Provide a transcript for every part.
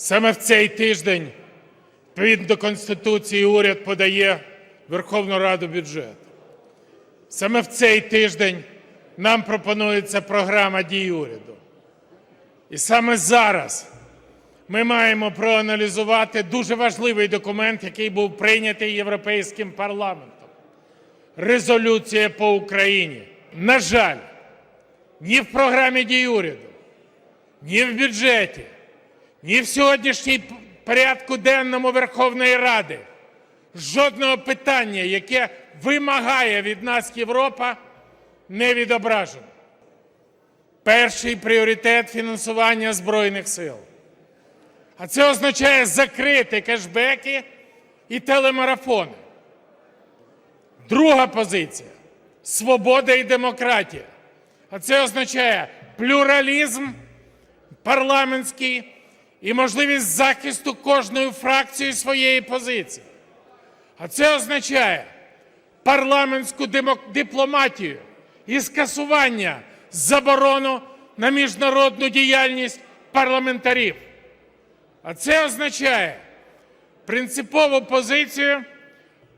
Саме в цей тиждень, відповідно до Конституції, уряд подає Верховну Раду бюджет. Саме в цей тиждень нам пропонується програма дій уряду. І саме зараз ми маємо проаналізувати дуже важливий документ, який був прийнятий Європейським парламентом резолюція по Україні. На жаль, ні в програмі дій уряду, ні в бюджеті, ні в сьогоднішній порядку денному Верховної Ради жодного питання, яке вимагає від нас Європа, не відображено. Перший пріоритет фінансування Збройних сил. А це означає закрити кешбеки і телемарафони. Друга позиція свобода і демократія. А це означає плюралізм парламентський і можливість захисту кожною фракцією своєї позиції. А це означає парламентську дипломатію і скасування заборону на міжнародну діяльність парламентарів. А це означає принципову позицію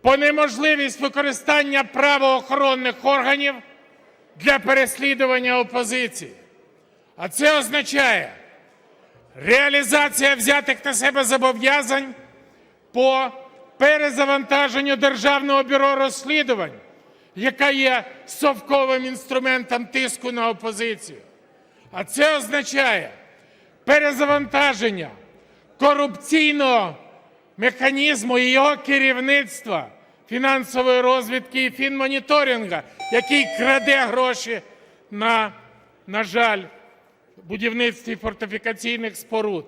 по неможливість використання правоохоронних органів для переслідування опозиції. А це означає реалізація взятих на себе зобов'язань по перезавантаженню Державного бюро розслідувань, яка є совковим інструментом тиску на опозицію. А це означає перезавантаження корупційного механізму і його керівництва фінансової розвідки і фінмоніторинга, який краде гроші на, на жаль, будівництві фортифікаційних споруд.